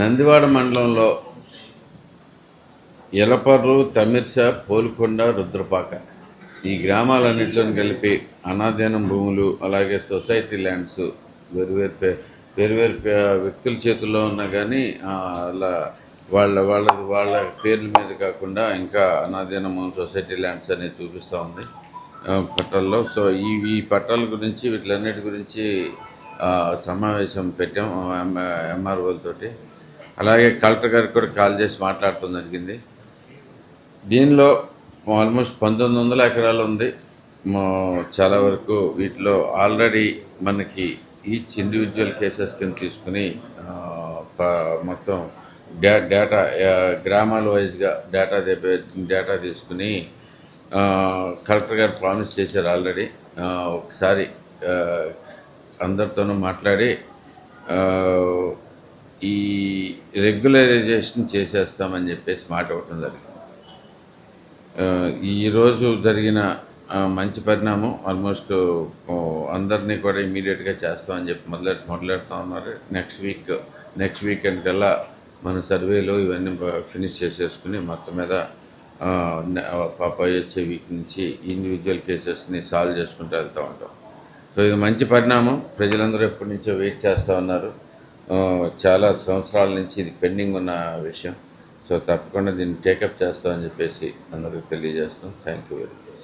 నందివాడ మండలంలో ఎలపర్రు తమిర్స పోల్కొండ రుద్రపాక ఈ గ్రామాలన్నింటిలో కలిపి అనాధీనం భూములు అలాగే సొసైటీ ల్యాండ్స్ వేరువేరు వేరువేరు వ్యక్తుల చేతుల్లో ఉన్నా కానీ అలా వాళ్ళ వాళ్ళ వాళ్ళ పేర్ల మీద కాకుండా ఇంకా అనాధీనం సొసైటీ ల్యాండ్స్ అనేది చూపిస్తూ ఉంది పట్టాల్లో. సో ఈ ఈ పట్టాల గురించి వీటిలన్నిటి గురించి సమావేశం పెట్టాం ఎంఆర్ఓలతోటి. అలాగే కలెక్టర్ గారికి కూడా కాల్ చేసి మాట్లాడటం జరిగింది. దీనిలో ఆల్మోస్ట్ పంతొమ్మిది వందల ఎకరాలు ఉంది. చాలా వరకు వీటిలో ఆల్రెడీ మనకి ఈచ్ ఇండివిజువల్ కేసెస్ కింద తీసుకుని మొత్తం డా డేటా గ్రామాల వైజ్గా డేటా డేటా తీసుకుని కలెక్టర్ గారు ప్రామిస్ చేశారు ఆల్రెడీ. ఒకసారి అందరితోనూ మాట్లాడి రెగ్యులరైజేషన్ చేసేస్తామని చెప్పేసి మాట ఇవ్వటం జరిగింది. ఈరోజు జరిగిన మంచి పరిణామం ఆల్మోస్ట్ అందరినీ కూడా ఇమీడియట్గా చేస్తామని చెప్పి మొదలెట్ మొదలెడతా ఉన్నారు. నెక్స్ట్ వీక్ నెక్స్ట్ వీకెండ్ కల్లా మన సర్వేలో ఇవన్నీ ఫినిష్ చేసేసుకుని మొత్తం మీద పాప వచ్చే వీక్ నుంచి ఇండివిజువల్ కేసెస్ని సాల్వ్ చేసుకుంటూ వెళ్తూ ఉంటాం. సో ఇది మంచి పరిణామం. ప్రజలందరూ ఎప్పటి నుంచో వెయిట్ చేస్తూ ఉన్నారు. చాలా సంవత్సరాల నుంచి ఇది పెండింగ్ ఉన్న విషయం. సో తప్పకుండా దీన్ని టేకప్ చేస్తామని చెప్పేసి అందరికీ తెలియజేస్తాం థ్యాంక్ యూ వెరీ మచ్.